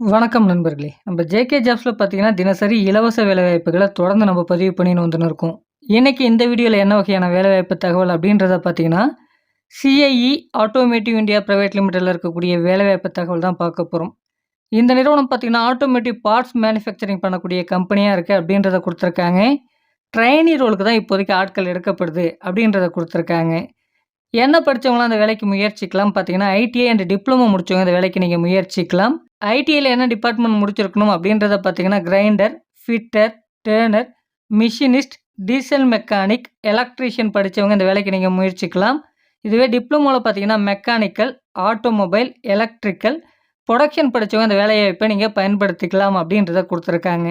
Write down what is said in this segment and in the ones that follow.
வணக்கம் நண்பர்களே. நம்ம ஜேகே ஜாப்ஸில் பார்த்தீங்கன்னா தினசரி இலவச வேலைவாய்ப்புகளை தொடர்ந்து நம்ம பதிவு பண்ணின்னு வந்துன்னு இருக்கோம். இன்றைக்கி இந்த வீடியோவில் என்ன வகையான வேலைவாய்ப்பு தகவல் அப்படின்றத பார்த்தீங்கன்னா சிஐஇ ஆட்டோமேட்டிவ் இந்தியா ப்ரைவேட் லிமிட்டடில் இருக்கக்கூடிய வேலைவாய்ப்பு தகவல் தான் பார்க்க போகிறோம் இந்த நிறுவனம் பார்த்தீங்கன்னா ஆட்டோமேட்டிவ் பார்ட்ஸ் மேனுஃபேக்சரிங் பண்ணக்கூடிய கம்பெனியாக இருக்குது அப்படின்றத கொடுத்துருக்காங்க. ட்ரைனி ரோலுக்கு தான் இப்போதைக்கு ஆட்கள் எடுக்கப்படுது அப்படின்றத கொடுத்துருக்காங்க. என்ன படித்தவங்களாம் அந்த வேலைக்கு முயற்சிக்கலாம்? பார்த்தீங்கன்னா ஐடிஐ அண்ட் டிப்ளமோ முடித்தவங்க அந்த வேலைக்கு நீங்கள் முயற்சிக்கலாம். ஐடிஐயில் என்ன டிபார்ட்மெண்ட் முடிச்சிருக்கணும் அப்படின்றத பார்த்தீங்கன்னா grinder fitter turner machinist diesel mechanic electrician படித்தவங்க இந்த வேலைக்கு நீங்கள் முயற்சிக்கலாம். இதுவே டிப்ளமோவில் பார்த்தீங்கன்னா மெக்கானிக்கல் ஆட்டோமொபைல் எலக்ட்ரிக்கல் ப்ரொடக்ஷன் படித்தவங்க இந்த வேலையை இப்போ நீங்கள் பயன்படுத்திக்கலாம் அப்படின்றத கொடுத்துருக்காங்க.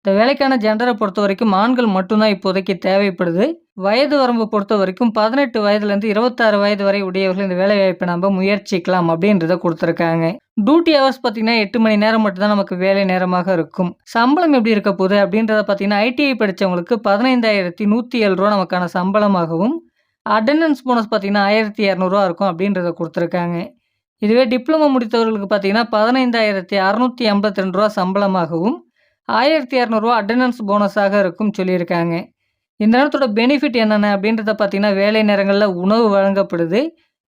இந்த வேலைக்கான ஜெண்டரை பொறுத்த வரைக்கும் ஆண்கள் மட்டும்தான் இப்போதைக்கு தேவைப்படுது. வயது வரம்பு பொறுத்த வரைக்கும் பதினெட்டு வயதுலேருந்து இருபத்தாறு வயது வரை உடையவர்கள் இந்த வேலைவாய்ப்பை நம்ம முயற்சிக்கலாம் அப்படின்றத கொடுத்துருக்காங்க. டியூட்டி ஹவர்ஸ் பார்த்தீங்கன்னா எட்டு மணி நேரம் மட்டும்தான் நமக்கு வேலை நேரமாக இருக்கும். சம்பளம் எப்படி இருக்க போகுது அப்படின்றத பார்த்தீங்கன்னா ஐடிஐ படித்தவங்களுக்கு பதினைந்தாயிரத்தி நூற்றி ஏழு ரூபா நமக்கான சம்பளமாகவும் அட்டண்டன்ஸ் போனஸ் பார்த்தீங்கன்னா ஆயிரத்தி இரநூறுவா இருக்கும் அப்படின்றத கொடுத்துருக்காங்க. இதுவே டிப்ளமோ முடித்தவர்களுக்கு பார்த்தீங்கன்னா பதினைந்தாயிரத்தி அறநூற்றி ஐம்பத்தி ரெண்டு ரூபா சம்பளமாகவும் ஆயிரத்தி இரநூறுவா அட்டண்டன்ஸ் போனஸாக இருக்கும் சொல்லியிருக்காங்க. இந்த நேரத்தோட பெனிஃபிட் என்னென்ன அப்படின்றத பார்த்தீங்கன்னா வேலை நேரங்களில் உணவு வழங்கப்படுது.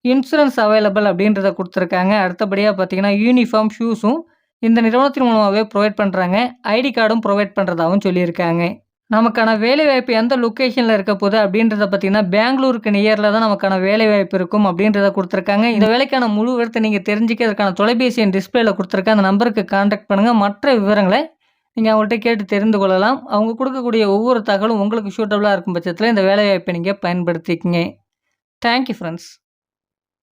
இன்சூரன்ஸ் அவைலபிள் அப்படின்றத கொடுத்துருக்காங்க. அடுத்தபடியாக பார்த்தீங்கன்னா யூனிஃபார்ம் ஷூஸும் இந்த நிறுவனத்தின் மூலமாகவே ப்ரொவைட் பண்ணுறாங்க ஐடி கார்டும் ப்ரொவைட் பண்ணுறதாகவும் சொல்லியிருக்காங்க. நமக்கான வேலைவாய்ப்பு எந்த லொக்கேஷனில் இருக்க போகுது அப்படின்றத பார்த்தீங்கன்னா பெங்களூருக்கு நியரில் தான் நமக்கான வேலைவாய்ப்பு இருக்கும் அப்படின்றத கொடுத்துருக்காங்க. இந்த வேலைக்கான முழு விவரத்தை நீங்கள் தெரிஞ்சுக்கிறதுக்கான தொலைபேசி டிஸ்பிளேல கொடுத்துருக்க அந்த நம்பருக்கு கான்டாக்ட் பண்ணுங்கள் மற்ற விவரங்களை நீங்கள் அவங்கள்ட்ட கேட்டு தெரிந்து கொள்ளலாம். அவங்க கொடுக்கக்கூடிய ஒவ்வொரு தகவலும் உங்களுக்கு சூட்டபுளாக இருக்கும் பட்சத்தில் இந்த வேலைவாய்ப்பை நீங்கள் பயன்படுத்திக்கங்க. Thank you friends